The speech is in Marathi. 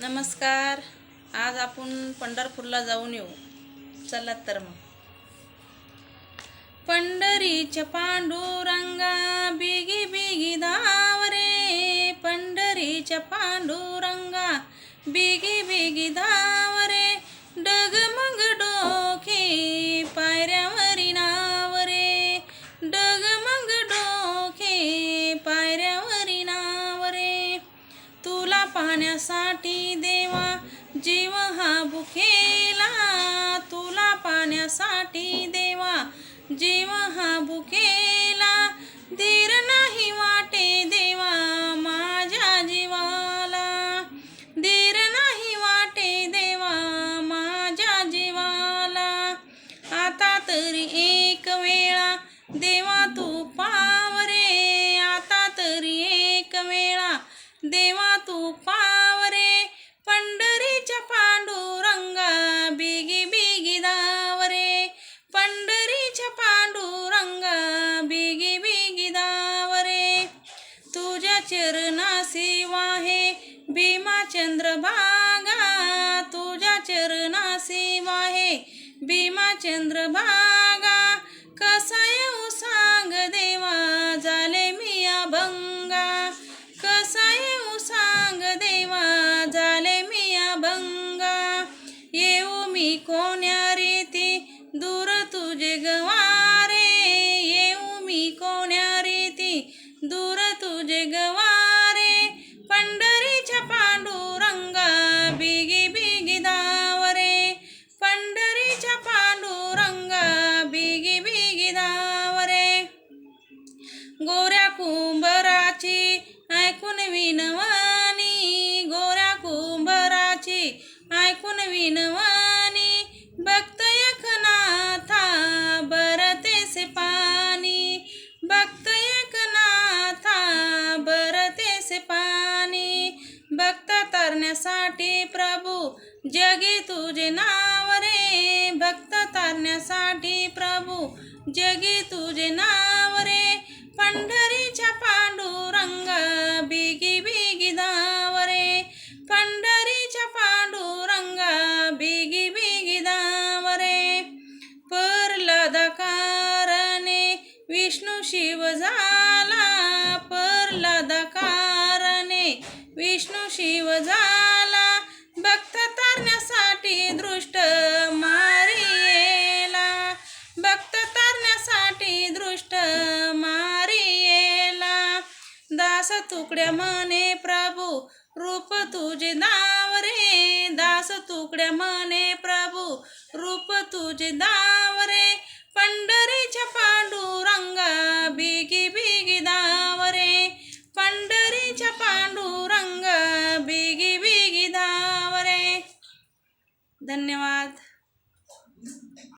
नमस्कार. आज आपण पंढरपूरला जाऊन येऊ. चला तर मग. पंढरीच्या पांडुरंगा बिगी बिगी धावरे. पंढरीच्या पांडुरंगा बिगी बिगी धाव पाण्यासाठी देवा जीव हा भुकेला. तुला पाहण्यासाठी देवा जीव हा भुकेला. धीर नाही वाटे देवा माझ्या जीवाला. धीर नाही वाटे देवा माझ्या जीवाला. आता तरी एक वेळा देवा तू पावरे आता तरी एक वेळा देवा तू पा चंद्रभागा तुझ्या चरणासी वाहे भीमा चंद्रभागा कसा येऊ सांग देवा झाले मी अभंगा. कसा येऊ सांग देवा झाले मी अभंगा. येऊ मी कोण्या रीती दूर तुझे गवा विनवानी गोरा कुंभराची ऐकून विनवानी भक्त एकनाथा बरतेसे पाणी. भक्त एकनाथा बरतेसे पाणी. भक्त तरण्यासाठी प्रभू जगी तुझे नाव रे. भक्त तरण्यासाठी प्रभू जगी तुझे नाव शिव झाला परलदकारणे विष्णू शिव झाला भक्त तरण्यासाठी दृष्ट मारियेला. भक्त तरण्यासाठी दृष्ट मारियेला. दास तुकड्या मने प्रभू रूप तुझे दावरे दास तुकड्या मने प्रभू रूप तुझे दावरे पंड धन्यवाद.